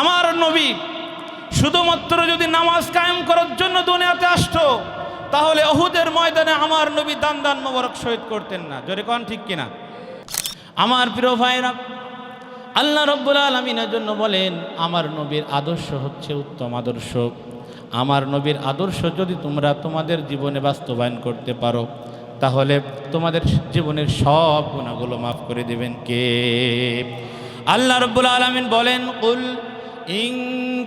আমার নবী শুধুমাত্র যদি নামাজ কায়েম করার জন্য দুনিয়াতে আসতো, তাহলে অহুদের ময়দানে আমার নবী দান দান মোবারক শহীদ করতেন না। জোরে কন ঠিক কিনা? আমার প্রিয় ভাইরা, আল্লাহ রব্বুল আলমিনের জন্য বলেন, আমার নবীর আদর্শ হচ্ছে উত্তম আদর্শ। আমার নবীর আদর্শ যদি তোমরা তোমাদের জীবনে বাস্তবায়ন করতে পারো, তাহলে তোমাদের জীবনের সব গুণাগুলো মাফ করে দেবেন কে? আল্লাহ রব্বুল আলমিন বলেন কুল ইন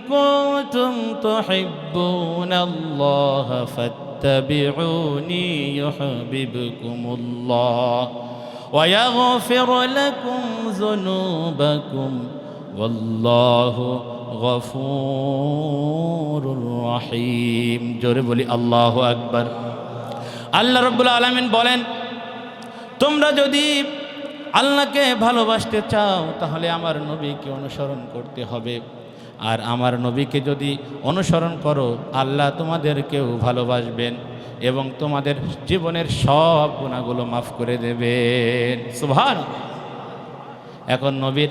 কুনতুম তুহিব্বুনাল্লাহ ফাত্তাবিউনি ইউহিব্বুকুমুল্লাহ ويغفر لكم ذنوبكم والله غفور رحيم জোরে বলি আল্লাহ আকবার আল্লাহ রব্বুল আলমিন বলেন তোমরা যদি আল্লাহকে ভালোবাসতে চাও তাহলে আমার নবীকে অনুসরণ করতে হবে আর আমার নবীকে যদি অনুসরণ করো, আল্লাহ তোমাদেরকেও ভালোবাসবেন এবং তোমাদের জীবনের সব গুণাগুলো মাফ করে দেবেন। সুভান এখন নবীর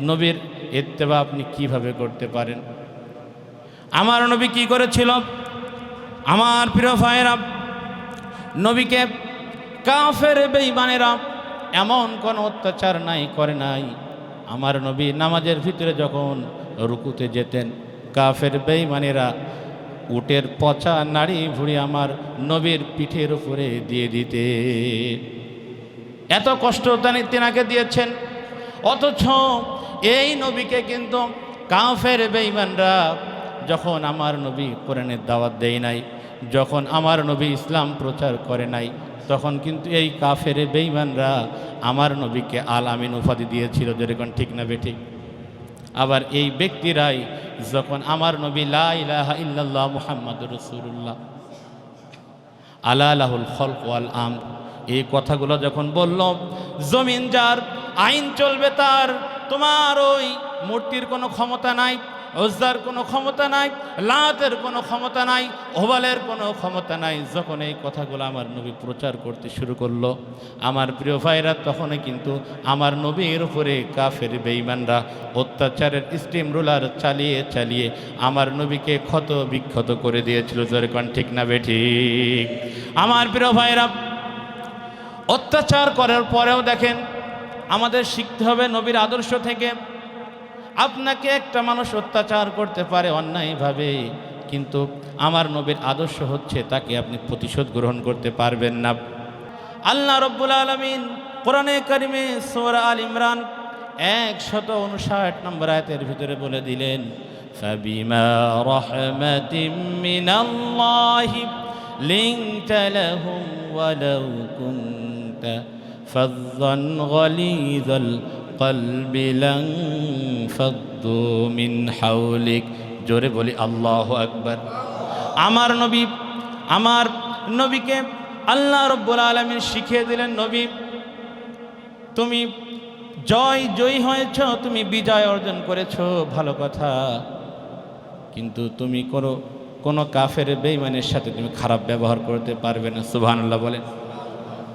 নবীর ইত্তেবা আপনি কীভাবে করতে পারেন? আমার নবী কি করেছিল? আমার প্রিয় ভাইয়েরা, নবীকে কাফের বেঈমানেরা এমন কোনো অত্যাচার নাই, করে নাই। আমার নবী নামাজের ভিতরে যখন রুকুতে যেতেন। কাফের বেঈমানেরা উটের পচা নাড়ি ভুড়ি আমার নবীর পিঠের উপরে দিয়ে দিতে এত কষ্ট তিনি তেনাকে দিয়েছেন। অথচ এই নবীকে কিন্তু কাফের বেঈমানরা যখন আমার নবী কোরআনের দাওয়াত দেয় নাই, যখন আমার নবী ইসলাম প্রচার করে নাই, তখন কিন্তু এই কাফের বেঈমানরা আমার নবীকে আল আমিন উপাধি দিয়েছিল। যেরকম ঠিক না বেঠিক? আবার এই ব্যক্তিরাই যখন আমার নবী লাহ ইহ মুহাম্মদ রসুল্লাহ আলা আলাহুল খলক আম এই কথাগুলো যখন বলল, জমিন যার, আইন চলবে তার, তোমার ওই মূর্তির কোনো ক্ষমতা নাই ওজার কোনো ক্ষমতা নাই, লাতের কোনো ক্ষমতা নাই ওভালের কোনো ক্ষমতা নাই। যখন এই কথাগুলো আমার নবী প্রচার করতে শুরু করল, আমার প্রিয় ভাইরা, তখনই কিন্তু আমার নবীর উপরে কাফের বেঈমানরা অত্যাচারের স্টিম রুলার চালিয়ে চালিয়ে আমার নবীকে ক্ষত বিক্ষত করে দিয়েছিল। যেরকম ঠিক না বেঠিক আমার প্রিয় ভাইরা, অত্যাচার করার পরেও দেখেন, আমাদের শিখতে হবে নবীর আদর্শ থেকে। আপনাকে একটা মানুষ অত্যাচার করতে পারে অন্যায়ভাবে কিন্তু আমার নবীর আদর্শ হচ্ছে তাকে আপনি প্রতিশোধ গ্রহণ করতে পারবেন না আল্লাহ রব্বুল আলমিন কোরআনে কারিমে সোরা আল ইমরান একশত উনষাট নম্বর আয়তের ভিতরে বলে দিলেন فبما رحمة من الله لنت لهم ولو كنت فظا غليظ القلب لانفضوا من حولك জোরে বলি আল্লাহ আকবার আমার নবী আমার নবীকে আল্লাহ রব্বুল আলমিন শিখিয়ে দিলেন নবী তুমি জয় জয়ী হয়েছ তুমি বিজয় অর্জন করেছ ভালো কথা কিন্তু তুমি কোনো কোনো কাফের বেইমানের সাথে তুমি খারাপ ব্যবহার করতে পারবে না সুবহানাল্লাহ বলেন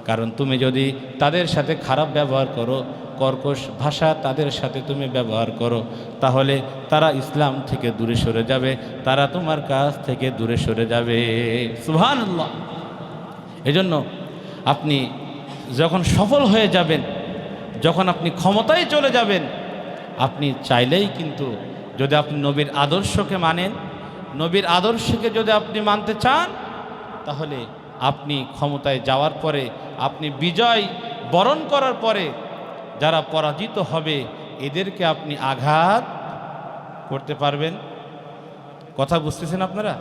কারণ তুমি যদি তাদের সাথে খারাপ ব্যবহার করো কর্কশ ভাষা তাদের সাথে তুমি ব্যবহার করো, তাহলে তারা ইসলাম থেকে দূরে সরে যাবে, তারা তোমার কাছ থেকে দূরে সরে যাবে। সুবহানাল্লাহ। এজন্য আপনি যখন সফল হয়ে যাবেন, যখন আপনি ক্ষমতায় চলে যাবেন, আপনি চাইলেই কিন্তু যদি আপনি নবীর আদর্শকে মানেন, নবীর আদর্শকে যদি আপনি মানতে চান, তাহলে আপনি ক্ষমতায় যাওয়ার পরে, আপনি বিজয় বরণ করার পরে যারা পরাজিত হবে, এদেরকে আপনি আঘাত করতে পারবেন। কথা বুঝতেছেন আপনারা?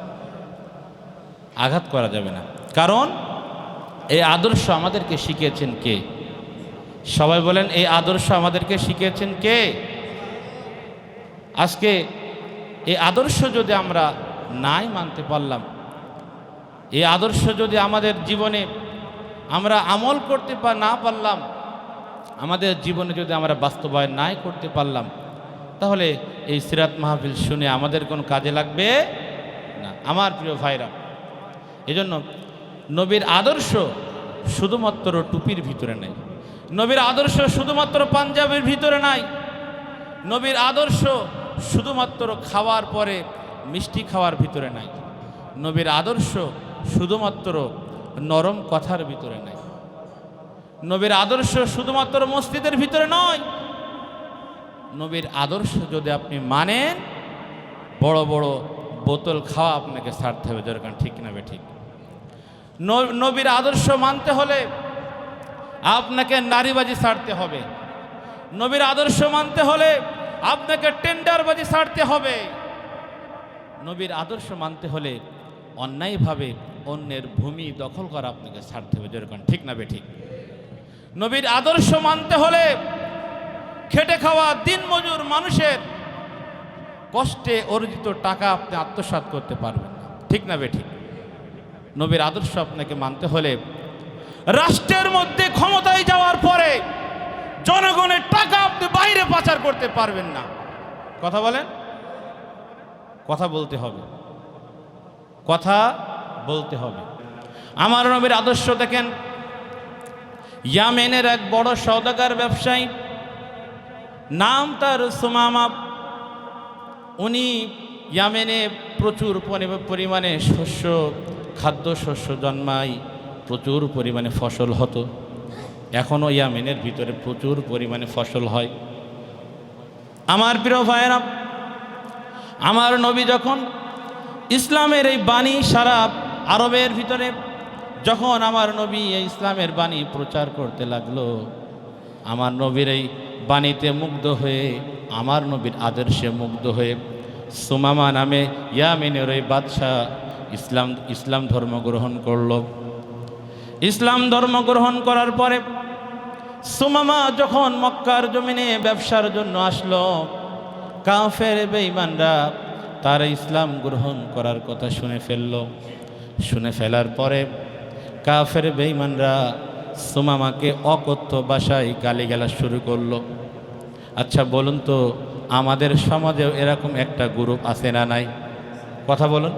আঘাত করা যাবে না। কারণ, এই আদর্শ আমাদেরকে শিখিয়েছেন কে? সবাই বলেন, এই আদর্শ আমাদেরকে শিখিয়েছেন কে? আজকে এই আদর্শ যদি আমরা নাই মানতে পারলাম, এই আদর্শ যদি আমাদের জীবনে আমরা আমল করতে না পারলাম আমাদের জীবনে যদি আমরা বাস্তবায়ন নাই করতে পারলাম, তাহলে এই সিরাত মাহফিল শুনে আমাদের কোনো কাজে লাগবে না। আমার প্রিয় ভাইরা, এজন্য নবীর আদর্শ শুধুমাত্র টুপির ভিতরে নেই। নবীর আদর্শ শুধুমাত্র পাঞ্জাবের ভিতরে নাই। নবীর আদর্শ শুধুমাত্র খাওয়ার পরে মিষ্টি খাওয়ার ভিতরে নাই। নবীর আদর্শ শুধুমাত্র নরম কথার ভিতরে নাই। নবীর আদর্শ শুধুমাত্র মসজিদের ভিতরে নয়। নবীর আদর্শ যদি আপনি মানেন, বড় বড় বোতল খাওয়া আপনাকে ছাড়তে হবে, দরকার ঠিক না ঠিক? নবীর আদর্শ মানতে হলে আপনাকে নারীবাজি ছাড়তে হবে। নবীর আদর্শ মানতে হলে আপনাকে টেন্ডারবাজি ছাড়তে হবে। নবীর আদর্শ মানতে হলে অন্যায়ভাবে অন্যের ভূমি দখল করা আপনাকে ছাড়তে হবে যেরকম ঠিক না বে ঠিক? নবীর আদর্শ মানতে হলে খেটে খাওয়া দিনমজুর মানুষের কষ্টে অর্জিত টাকা আপনি আত্মসাৎ করতে পারবেন ঠিক না বে ঠিক? নবীর আদর্শ আপনাকে মানতে হলে রাষ্ট্রের মধ্যে ক্ষমতায় যাওয়ার পরে জনগণের টাকা আপনি বাইরে পাচার করতে পারবেন না। কথা বলেন? কথা বলতে হবে। কথা বলতে হবে। আমার নবীর আদর্শ দেখেন ইয়ামেনের এক বড় সৌদাগার ব্যবসায়ী, নাম তার সুমামা। উনি ইয়ামেনে প্রচুর পরিমাণে শস্য, খাদ্য শস্য জন্মায়, প্রচুর পরিমাণে ফসল হতো। এখনও ইয়ামেনের ভিতরে প্রচুর পরিমাণে ফসল হয়। আমার প্রিয় ভাইয়েরা, আমার নবী যখন ইসলামের এই বাণী সারা আরবের ভিতরে যখন আমার নবী এই ইসলামের বাণী প্রচার করতে লাগল, আমার নবীর এই বাণীতে মুগ্ধ হয়ে, আমার নবীর আদর্শে মুগ্ধ হয়ে, সুমামা নামে ইয়ামিনের ওই বাদশাহ ইসলাম ইসলাম ধর্ম গ্রহণ করল। ইসলাম ধর্ম গ্রহণ করার পরে সুমামা যখন মক্কার জমিনে ব্যবসার জন্য আসলো, কাফের বেঈমানরা তার ইসলাম গ্রহণ করার কথা শুনে ফেলল। শুনে ফেলার পরে কাফের বেঈমানরা সুমামাকে অকথ্য ভাষায় গালিগালা শুরু করল। আচ্ছা বলুন তো, আমাদের সমাজেও এরকম একটা গ্রুপ আছে না নাই? কথা বলুন।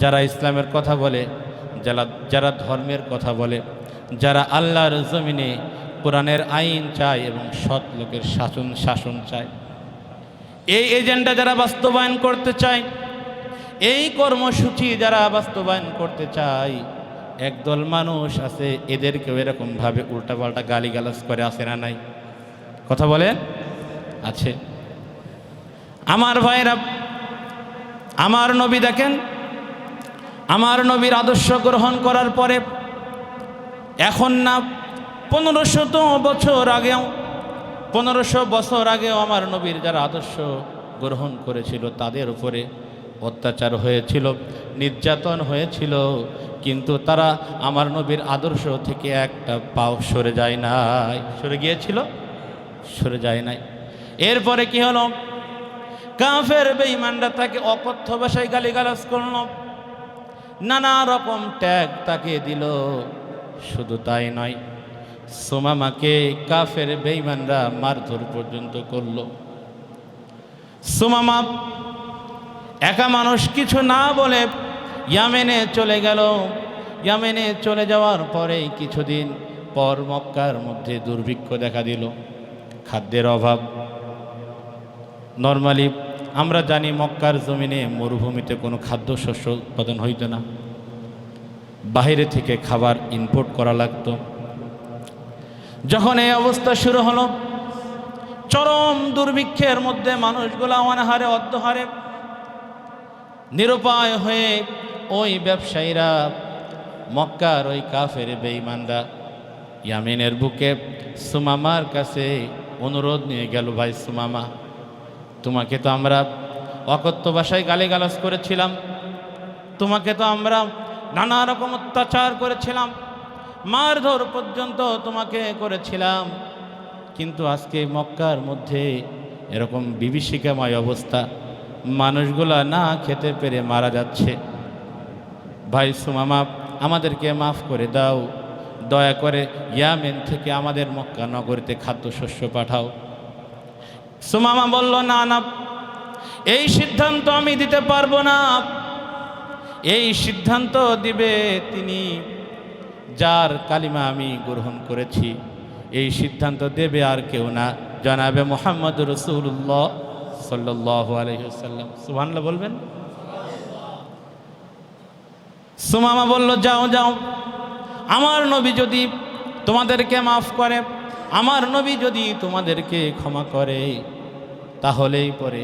যারা ইসলামের কথা বলে, যারা যারা ধর্মের কথা বলে, যারা আল্লাহর জমিনে কোরআনের আইন চায় এবং সৎ লোকের শাসন শাসন চায়। এই এজেন্ডা যারা বাস্তবায়ন করতে চায়, এই কর্মসূচি যারা বাস্তবায়ন করতে চায় একদল মানুষ আছে, এদেরকেও এরকমভাবে উল্টাপাল্টা গালিগালাজ করে আসে না নাই? কথা বলেন? আছে। আমার ভাইরা আমার নবী দেখেন, আমার নবীর আদর্শ গ্রহণ করার পরে, এখন না পনেরোশত বছর আগেও, পনেরোশো বছর আগেও আমার নবীর যারা আদর্শ গ্রহণ করেছিল তাদের উপরে অত্যাচার হয়েছিল, নির্যাতন হয়েছিল, কিন্তু তারা আমার নবীর আদর্শ থেকে একটা পাও সরে যায় নাই। সরে গিয়েছিল? সরে যায় নাই। এরপরে কি হলো? কাফের বেঈমানরা তাকে অকথ্য ভাষায় গালিগালাজ করল। নানা রকম ট্যাগ তাকে দিল। শুধু তাই নয়, সুমামাকে কাফের বেঈমানরা মারধর পর্যন্ত করল। সুমামা একা মানুষ কিছু না বলে ইয়ামেনে চলে গেল। ইয়ামেনে চলে যাওয়ার পরে কিছুদিন পর মক্কার মধ্যে দুর্ভিক্ষ দেখা দিল। খাদ্যের অভাব। নর্মালি আমরা জানি মক্কার জমিনে মরুভূমিতে কোনো খাদ্যশস্য উৎপাদন হইতো না। বাইরে থেকে খাবার ইম্পোর্ট করা লাগতো। যখন এই অবস্থা শুরু হলো, চরম দুর্ভিক্ষের মধ্যে মানুষগুলো অনাহারে অর্ধহারে নিরুপায় হয়ে ওই ব্যবসায়ীরা মক্কার ওই কাফের বেঈমানরা ইয়ামিনের বুকে, সুমামার কাছে অনুরোধ নিয়ে গেল, ভাই সুমামা, তোমাকে তো আমরা অকথ্য ভাষায় গালিগালাজ করেছিলাম। তোমাকে তো আমরা নানা রকম অত্যাচার করেছিলাম। মারধর পর্যন্ত তোমাকে করেছিলাম। কিন্তু আজকে মক্কার মধ্যে এরকম বিভীষিকাময় অবস্থা। মানুষগুলা না খেতে পেরে মারা যাচ্ছে। ভাই সুমামা আমাদেরকে মাফ করে দাও। দয়া করে ইয়ামেন থেকে আমাদের মক্কা নগরীতে খাদ্যশস্য পাঠাও। সুমামা বলল, না না, এই সিদ্ধান্ত আমি দিতে পারব না। এই সিদ্ধান্ত দিবে তিনি যার কালিমা আমি গ্রহণ করেছি। এই সিদ্ধান্ত দেবে আর কেউ না। জানাবে মোহাম্মদ রসুল্লাহ সাল্লাহ আলহিহাল্লাম বলবেন? সুমামা বলল, যাও যাও। আমার নবী যদি তোমাদেরকে মাফ করে, আমার নবী যদি তোমাদেরকে ক্ষমা করে, তাহলেই পরে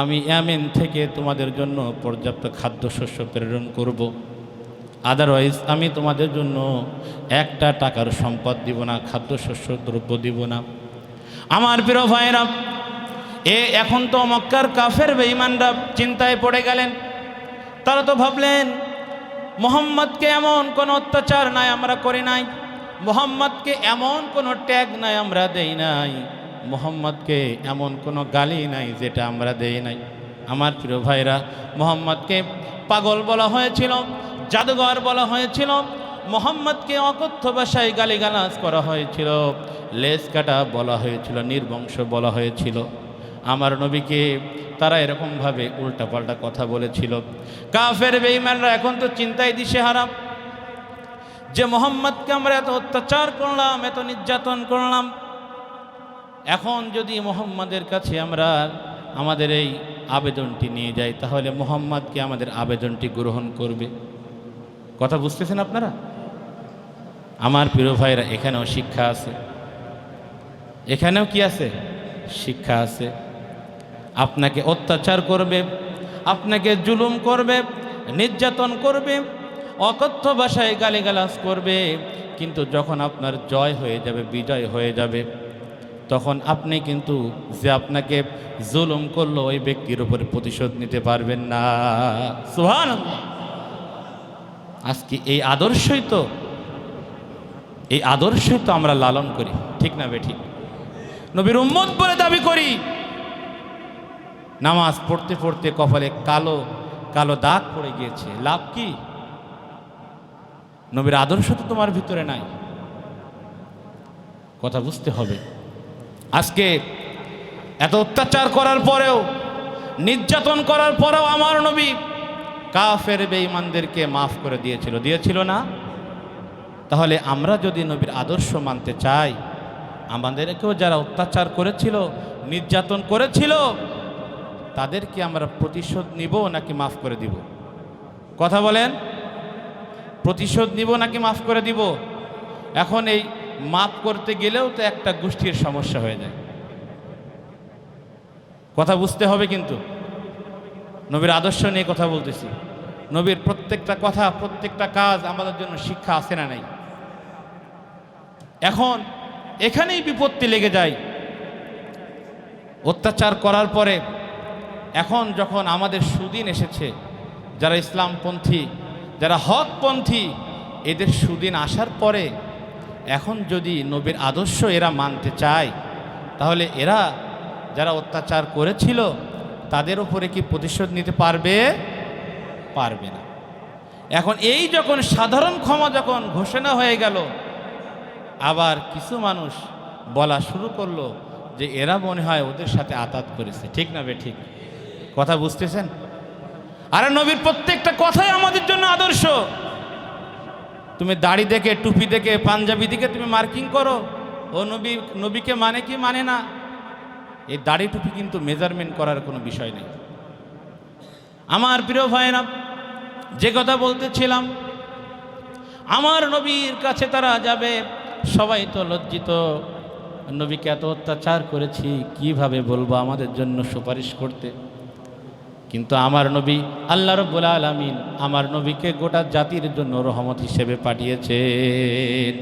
আমি ইয়ামেন থেকে তোমাদের জন্য পর্যাপ্ত খাদ্যশস্য প্রেরণ করব। আদারওয়াইজ আমি তোমাদের জন্য একটা টাকার সম্পদ দিব না, খাদ্যশস্য দ্রব্য দিব না। আমার প্রিয় ভাইয়েরা এ এখন তো মক্কার কাফের বেঈমানরা চিন্তায় পড়ে গেলেন। তারা তো ভাবলেন, মোহাম্মদকে এমন কোনো অত্যাচার নাই আমরা করি নাই। মোহাম্মদকে এমন কোনো ট্যাগ নাই আমরা দেই নাই। মোহাম্মদকে এমন কোনো গালি নাই যেটা আমরা দেই নাই। আমার প্রিয় ভাইরা, মোহাম্মদকে পাগল বলা হয়েছিল, জাদুঘর বলা হয়েছিল, মোহাম্মদকে অকথ্য ভাষায় গালিগালাজ করা হয়েছিল লেস কাটা বলা হয়েছিল, নির্বংশ বলা হয়েছিল। আমার নবীকে তারা এরকমভাবে উল্টাপাল্টা কথা বলেছিল। কাফের বেইমানরা এখন তো চিন্তায় দিশে হারাম যে মোহাম্মদকে আমরা এত অত্যাচার করলাম, এত নির্যাতন করলাম, এখন যদি মোহাম্মদের কাছে আমরা আমাদের এই আবেদনটি নিয়ে যাই, তাহলে মোহাম্মদকে আমাদের আবেদনটি গ্রহণ করবে। কথা বুঝতেছেন আপনারা? আমার প্রিয় ভাইরা, এখানেও শিক্ষা আছে। এখানেও কি আছে? শিক্ষা আছে। আপনাকে অত্যাচার করবে, আপনাকে জুলুম করবে, নির্যাতন করবে, অকথ্য ভাষায় গালিগালাজ করবে, কিন্তু যখন আপনার জয় হয়ে যাবে, বিজয় হয়ে যাবে, তখন আপনি কিন্তু যে আপনাকে জুলুম করল, ওই ব্যক্তির উপরে প্রতিশোধ নিতে পারবেন না। সুহান আজকে এই আদর্শই তো, এই আদর্শই তো আমরা লালন করি, ঠিক না বেঠিক নবীর উম্মত বলে দাবি করি নামাজ পড়তে পড়তে কপালে কালো কালো দাগ পড়ে গিয়েছে। লাভ কি? নবীর আদর্শ তো তোমার ভিতরে নাই। কথা বুঝতে হবে। আজকে এত অত্যাচার করার পরেও, নির্যাতন করার পরেও আমার নবী কাফের বেঈমানদেরকে মাফ করে দিয়েছিল। দিয়েছিল না? তাহলে আমরা যদি নবীর আদর্শ মানতে চাই, আমাদেরকেও যারা অত্যাচার করেছিল, নির্যাতন করেছিল তাদেরকে আমরা প্রতিশোধ নিব নাকি মাফ করে দিব? কথা বলেন। প্রতিশোধ নিব নাকি মাফ করে দিব? এখন এই মাফ করতে গেলেও তো একটা গোষ্ঠীর সমস্যা হয়ে যায়। কথা বুঝতে হবে কিন্তু। নবীর আদর্শ নিয়ে কথা বলতেছি। নবীর প্রত্যেকটা কথা, প্রত্যেকটা কাজ আমাদের জন্য শিক্ষা আছে না নাই? এখন এখানেই বিপত্তি লেগে যায়। অত্যাচার করার পরে এখন যখন আমাদের সুদিন এসেছে, যারা ইসলামপন্থী, যারা হকপন্থী, এদের সুদিন আসার পরে এখন যদি নবীর আদর্শ এরা মানতে চায়, তাহলে এরা যারা অত্যাচার করেছিল, তাদের উপরে কি প্রতিশোধ নিতে পারবে? পারবে না। এখন এই যখন সাধারণ ক্ষমা যখন ঘোষণা হয়ে গেল, আবার কিছু মানুষ বলা শুরু করল যে এরা মনে হয় ওদের সাথে আতাত করেছে। ঠিক না বে, ঠিক কথা বুঝতেছেন? আরে নবীর প্রত্যেকটা কথাই আমাদের জন্য আদর্শ। তুমি দাড়ি দেখে, টুপি দেখে, পাঞ্জাবি দিকে তুমি মার্কিং করো। ও নবী, নবীকে মানে কি মানে না? এই দাড়ি টুপি কিন্তু মেজারমেন্ট করার কোনো বিষয় নেই। আমার প্রিয় ভাইরা যে কথা বলতেছিলাম, আমার নবীর কাছে তারা যাবে, সবাই তো লজ্জিত। নবীকে এত অত্যাচার করেছি, কীভাবে বলব আমাদের জন্য সুপারিশ করতে? কিন্তু আমার নবী আল্লাহ রব্বুল আলমিন আমার নবীকে গোটা জাতির জন্য রহমত হিসেবে পাঠিয়েছেন।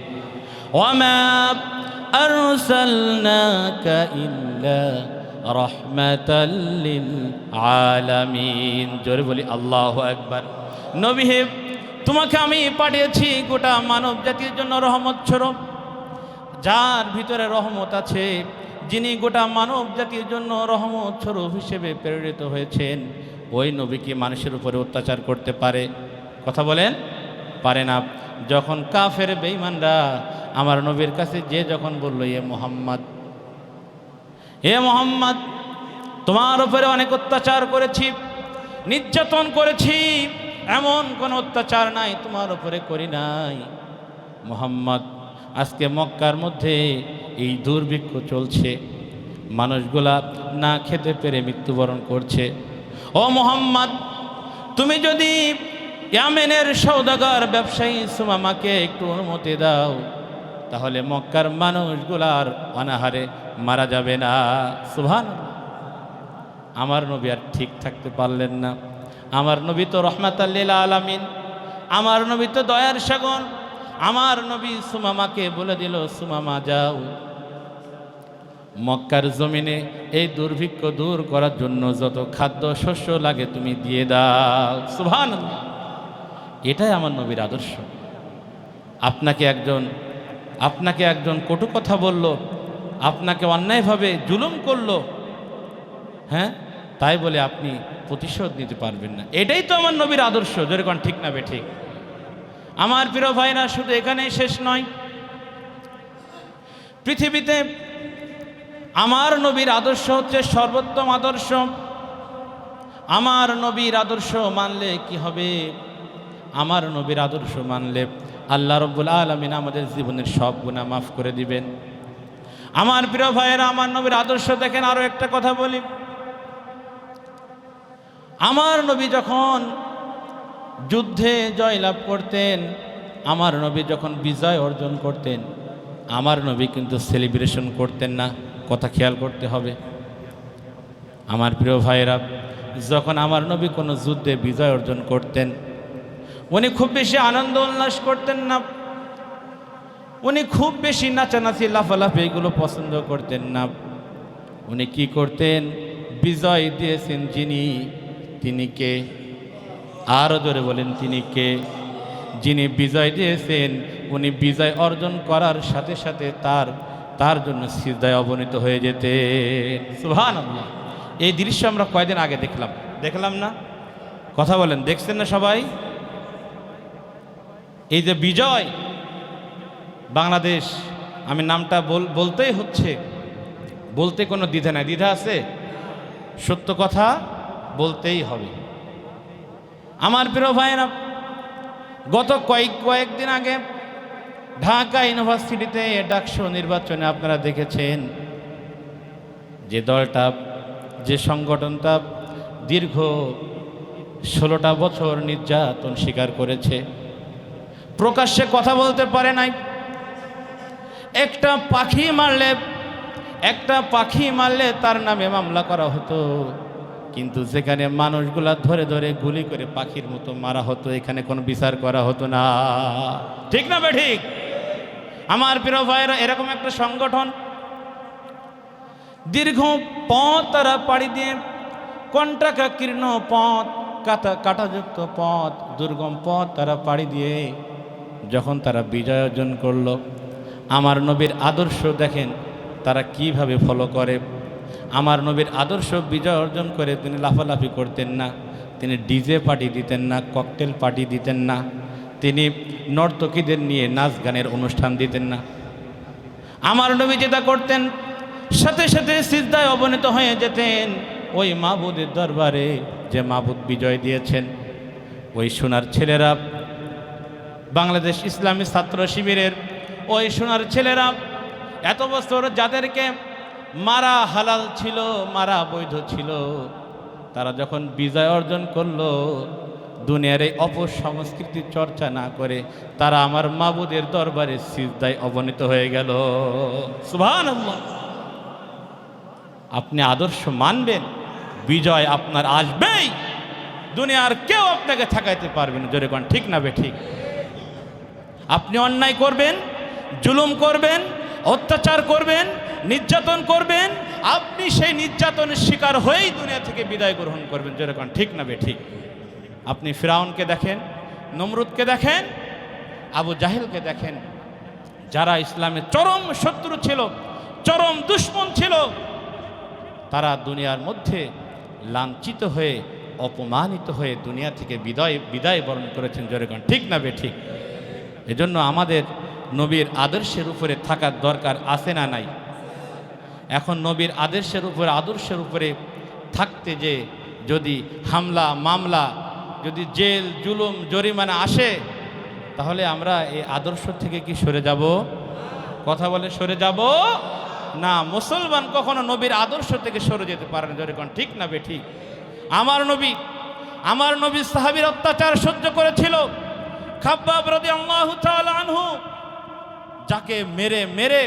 আলামিন। জোরে বলি, আল্লাহু আকবার। নবী হে, তোমাকে আমি পাঠিয়েছি গোটা মানব জাতির জন্য রহমত স্বরূপ, যার ভিতরে রহমত আছে যিনি গোটা মানব জাতির জন্য রহমত স্বরূপ হিসেবে প্রেরিত হয়েছেন, ওই নবীকে মানুষের উপরে অত্যাচার করতে পারে? কথা বলেন? পারে না। যখন কাফের বেঈমানরা আমার নবীর কাছে যে যখন বলল, এ মোহাম্মদ হে মোহাম্মদ, তোমার উপরে অনেক অত্যাচার করেছি, নির্যাতন করেছি, এমন কোনো অত্যাচার নাই, তোমার উপরে করি নাই। মোহাম্মদ আজকে মক্কার মধ্যে এই দুর্ভিক্ষ চলছে। মানুষগুলা না খেতে পেরে মৃত্যুবরণ করছে। ও মোহাম্মদ, তুমি যদি ইয়ামেনের সৌদাগর ব্যবসায়ী সুমামাকে একটু অনুমতি দাও, তাহলে মক্কার মানুষগুলার অনাহারে মারা যাবে না। সুভান আমার নবী আর ঠিক থাকতে পারলেন না। আমার নবী তো রহমাতাল্লিল আলামিন। আমার নবী তো দয়ার সাগর। আমার নবী সুমামাকে বলে দিল, সুমামা যাও। মক্কার জমিনে এই দুর্ভিক্ষ দূর করার জন্য যত খাদ্য শস্য লাগে তুমি দিয়ে দাও। সুভান এটাই আমার নবীর আদর্শ। আপনাকে একজন আপনাকে একজন কটু কথা বলল, আপনাকে অন্যায়ভাবে জুলুম করল হ্যাঁ? তাই বলে আপনি প্রতিশোধ নিতে পারবেন না। এটাই তো আমার নবীর আদর্শ। যেরকম ঠিক না বে ঠিক? আমার প্রিয় ভাইরা, শুধু এখানেই শেষ নয়, পৃথিবীতে আমার নবীর আদর্শ হচ্ছে সর্বোত্তম আদর্শ। আমার নবীর আদর্শ মানলে কি হবে? আমার নবীর আদর্শ মানলে আল্লাহ রব্বুল আলমিন আমাদের জীবনের সব গুণা মাফ করে দিবেন। আমার প্রিয় ভাইয়েরা আমার নবীর আদর্শ দেখেন আরও একটা কথা বলি। আমার নবী যখন যুদ্ধে জয়লাভ করতেন, আমার নবী যখন বিজয় অর্জন করতেন, আমার নবী কিন্তু সেলিব্রেশন করতেন না, কথা খেয়াল করতে হবে। আমার প্রিয় ভাইয়েরা, যখন আমার নবী কোনো যুদ্ধে বিজয় অর্জন করতেন, উনি খুব বেশি আনন্দ উল্লাস করতেন না, উনি খুব বেশি নাচানাচি, লাফালাফি এগুলো পছন্দ করতেন না। উনি কি করতেন? বিজয় দিয়েছেন যিনি, তিনি কে? আরও জোরে বলেন তিনি কে? যিনি বিজয় দিয়েছেন উনি বিজয় অর্জন করার সাথে সাথে তার তার জন্য সিজদায় অবনীত হয়ে যেতে সুহান এই দৃশ্য আমরা কয়দিন আগে দেখলাম। দেখলাম না। কথা বলেন দেখছেন না সবাই? এই যে বিজয় বাংলাদেশ আমি নামটা বল বলতেই হচ্ছে। বলতে কোনো দ্বিধা নাই। দ্বিধা আছে? সত্য কথা বলতেই হবে। আমার প্রিয় ভাইয়েরা, গত কয়েক, কয়েকদিন আগে ঢাকা ইউনিভার্সিটিতে ডাকসু নির্বাচনে আপনারা দেখেছেন যে দলটা, যে সংগঠনটা দীর্ঘ ষোলোটা বছর নির্যাতন স্বীকার করেছে। প্রকাশ্যে কথা বলতে পারে নাই। একটা পাখি মারলে, একটা পাখি মারলে তার নামে মামলা করা হতো। কিন্তু যেখানে মানুষগুলা ধরে ধরে গুলি করে পাখির মতো মারা হতো, এখানে কোনো বিচার করা হতো না। ঠিক না ঠিক? আমার প্রিয় ভাইয়েরা, এরকম একটা সংগঠন দীর্ঘ পথ তারা পাড়ি দিয়ে, কণ্টাকাকীর্ণ পথ কাটা কাটাযুক্ত পথ, দুর্গম পথ তারা পাড়ি দিয়ে যখন তারা বিজয় অর্জন করল, আমার নবীর আদর্শ দেখেন তারা কীভাবে ফলো করে। আমার নবীর আদর্শ বিজয় অর্জন করে তিনি লাফালাফি করতেন না। তিনি ডিজে পার্টি দিতেন না, ককটেল পার্টি দিতেন না। তিনি নর্তকীদের নিয়ে নাচ গানের অনুষ্ঠান দিতেন না। আমার নবী যেটা করতেন, সাথে সাথে সিজদায় অবনীত হয়ে যেতেন। ওই মাহবুদের দরবারে যে মাহবুদ বিজয় দিয়েছেন, ওই সোনার ছেলেরা, বাংলাদেশ ইসলামী ছাত্র শিবিরের ওই সোনার ছেলেরা, এত বছর যাদেরকে মারা হালাল ছিল মারা বৈধ ছিল। তারা যখন বিজয় অর্জন করল দুনিয়ার এই অপসংস্কৃতির চর্চা না করে তারা আমার মাবুদের দরবারে সিজদায় অবনীত হয়ে গেল। সুভান আপনি আদর্শ মানবেন বিজয় আপনার আসবেই। দুনিয়ার কেউ আপনাকে ঠেকাইতে পারবে না। জোরে কোন ঠিক না বে ঠিক। আপনি অন্যায় করবেন জুলুম করবেন অত্যাচার করবেন, নির্যাতন করবেন, আপনি সেই নির্যাতনের শিকার হয়েই দুনিয়া থেকে বিদায় গ্রহণ করবেন। যেরকম ঠিক না বে, ঠিক? আপনি ফিরাউনকে দেখেন, নমরুদকে দেখেন, আবু জাহেলকে দেখেন, যারা ইসলামের চরম শত্রু ছিল, চরম দুশ্মন ছিল, তারা দুনিয়ার মধ্যে লাঞ্ছিত হয়ে, অপমানিত হয়ে দুনিয়া থেকে বিদায় বিদায় বরণ করেছেন। যেরকম ঠিক না বে, ঠিক? এজন্য আমাদের নবীর আদর্শের উপরে থাকার দরকার আছে না নাই? এখন নবীর আদর্শের উপরে আদর্শের উপরে থাকতে যে যদি হামলা, মামলা, যদি জেল, জুলুম, জরিমানা আসে, তাহলে আমরা এই আদর্শ থেকে কি সরে যাব? কথা বলে সরে যাব? না, মুসলমান কখনো নবীর আদর্শ থেকে সরে যেতে পারে না, জোরে কোন ঠিক না বে ঠিক আমার নবী আমার নবী সাহাবীর অত্যাচার সহ্য করেছিল। খাব্বাব রাদি আল্লাহ আনহু যাকে মেরে মেরে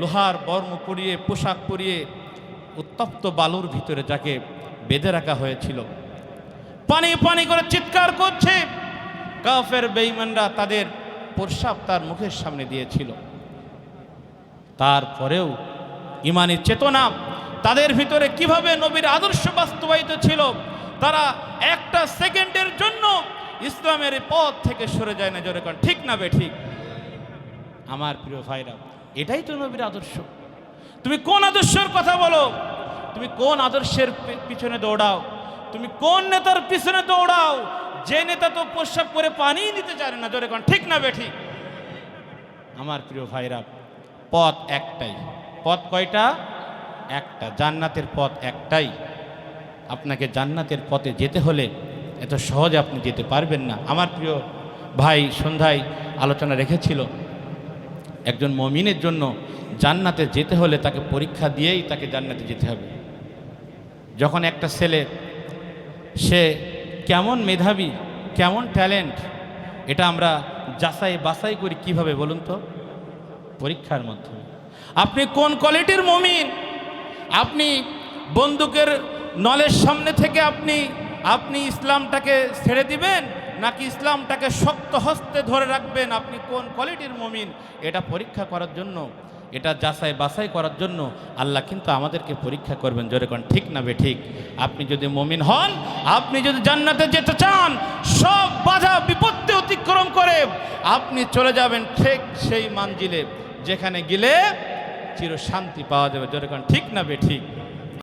লোহার বর্ম পরিয়ে, পোশাক পরিয়ে উত্তপ্ত বালুর ভিতরে যাকে বেঁধে রাখা হয়েছিল। পানি পানি করে চিৎকার করছে। কাফের বেঈমানরা তাদের প্রস্রাব তার মুখের সামনে দিয়েছিল। তারপরেও ইমানি চেতনা তাদের ভিতরে কীভাবে নবীর আদর্শ বাস্তবায়িত ছিল, তারা একটা সেকেন্ডের জন্য ইসলামের পথ থেকে সরে যায় না, জোরে ঠিক না বে, ঠিক? আমার প্রিয় ভাইরা, এটাই তো নবীর আদর্শ। তুমি কোন আদর্শের কথা বলো? তুমি কোন আদর্শের পিছনে দৌড়াও? তুমি কোন নেতার পিছনে দৌড়াও? যে নেতা তো প্রস্রাব করে পানি নিতে জানে না, জোরে কন, ঠিক না বে ঠিক আমার প্রিয় ভাইরা, পথ একটাই। পথ কয়টা? একটা। জান্নাতের পথ একটাই। আপনাকে জান্নাতের পথে যেতে হলে এত সহজে আপনি যেতে পারবেন না। আমার প্রিয় ভাই সন্ধ্যায় আলোচনা রেখেছিল একজন মমিনের জন্য জান্নাতে যেতে হলে তাকে পরীক্ষা দিয়েই তাকে জান্নাতে যেতে হবে। যখন একটা ছেলে, সে কেমন মেধাবী, কেমন ট্যালেন্ট, এটা আমরা যাচাই বাছাই করি কীভাবে বলুন তো? পরীক্ষার মাধ্যমে। আপনি কোন কোয়ালিটির মমিন? আপনি বন্দুকের নলের সামনে থেকে আপনি আপনি ইসলামটাকে ছেড়ে দিবেন? নাকি ইসলামটাকে শক্ত হস্তে ধরে রাখবেন আপনি কোন কোয়ালিটির মমিন? এটা পরীক্ষা করার জন্য, এটা যাচাই বাছাই করার জন্য আল্লাহ কিন্তু আমাদেরকে পরীক্ষা করবেন। জোরে কোন ঠিক না বে ঠিক? আপনি যদি মমিন হন, আপনি যদি জান্নাতে যেতে চান, সব বাধা বিপত্তি অতিক্রম করে আপনি চলে যাবেন ঠিক সেই মানজিলে যেখানে গেলে চির শান্তি পাওয়া যাবে। জোরে কোন ঠিক না বে ঠিক?